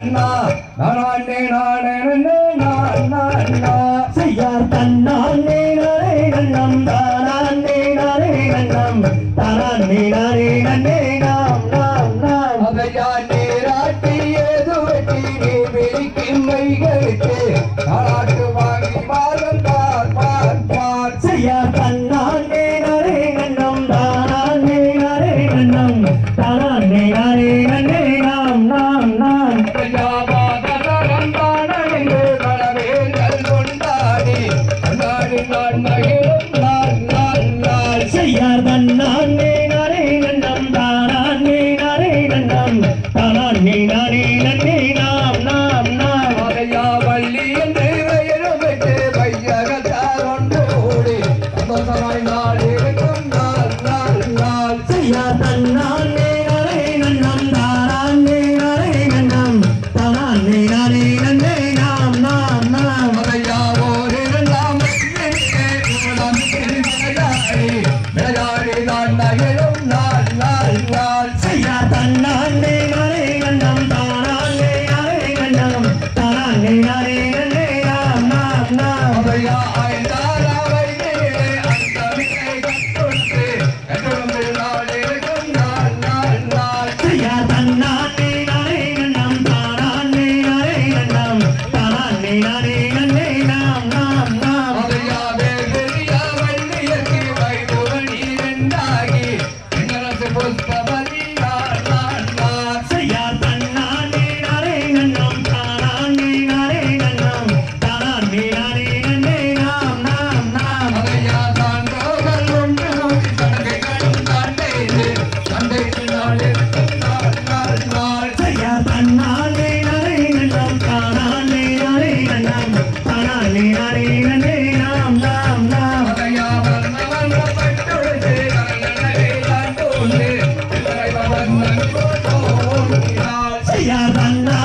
நானே நானே நானே நானே செய்யார் தன்னானே செய்யார் விளையாடி விளையாடி தான் நகழும் நாள் நாள் நாள். செய்யா தன்னா చెయ్యాలన్నా